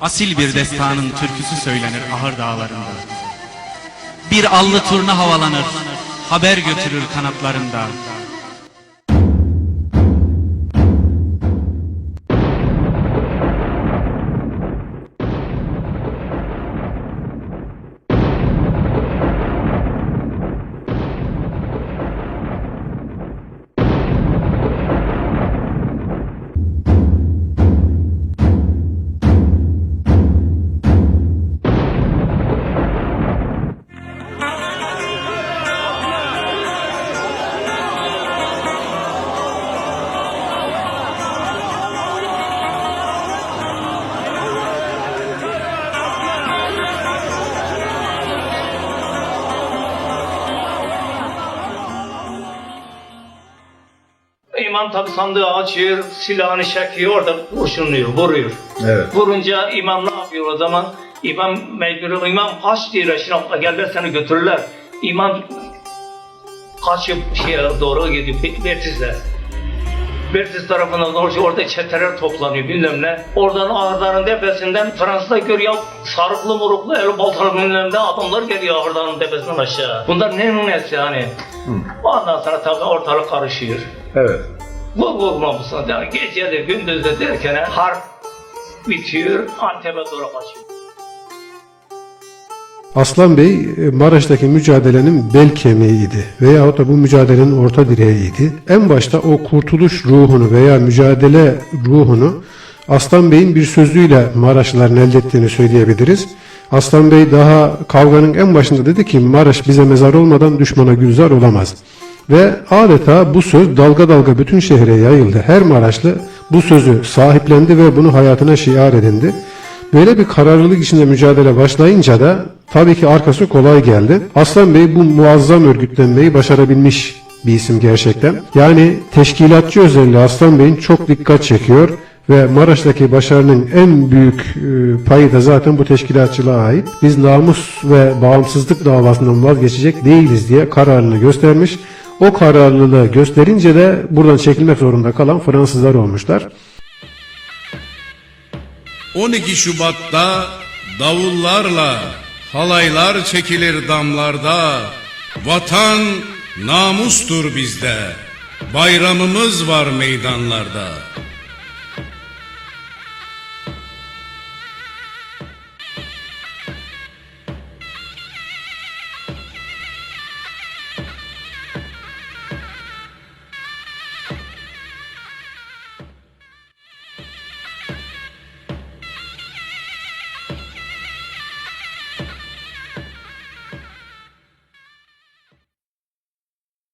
Asil bir destanın türküsü söylenir ahır dağlarında. Bir allı turna havalanır, haber götürür kanatlarında. İmam tabi sandığı açıyor, silahını çekiyor, orada kurşunluyor, vuruyor. Evet. Vurunca imam ne yapıyor o zaman? İmam mecbur, imam kaç diyor eşrafla gel ben seni götürürler. İmam kaçıp şeye doğru gidiyor, Bertiz'le. Bertiz tarafına doğru orada çeteler toplanıyor bilmem ne. Oradan Ağırdan'ın tepesinden Fransız'a görüyor sarıklı muruklu el baltalı bilmem ne adamlar geliyor Ağırdan'ın tepesinden aşağı. Bunlar ne nesi yani? Ondan sonra tabii ortalık karışıyor. Evet. Bu vurmamışsın. Yani gece de gündüz de derken harp bitiyor, Antep'e doğru kaçıyor. Aslan Bey e, Maraş'taki mücadelenin bel kemiğiydi veyahut da bu mücadelenin orta direğiydi. En başta o kurtuluş ruhunu veya mücadele ruhunu Aslan Bey'in bir sözüyle Maraşlıların elde ettiğini söyleyebiliriz. Aslan Bey daha kavganın en başında dedi ki Maraş bize mezar olmadan düşmana gülzar olamaz. Ve adeta bu söz dalga dalga bütün şehre yayıldı. Her Maraşlı bu sözü sahiplendi ve bunu hayatına şiar edindi. Böyle bir kararlılık içinde mücadele başlayınca da tabii ki arkası kolay geldi. Aslan Bey bu muazzam örgütlenmeyi başarabilmiş bir isim gerçekten. Yani teşkilatçı özelliği Aslan Bey'in çok dikkat çekiyor ve Maraş'taki başarının en büyük e, payı da zaten bu teşkilatçılığa ait. Biz namus ve bağımsızlık davasından vazgeçecek değiliz diye kararını göstermiş. O kararlılığı gösterince de buradan çekilmek zorunda kalan Fransızlar olmuşlar. 12 Şubat'ta davullarla halaylar çekilir damlarda. Vatan namustur bizde. Bayramımız var meydanlarda.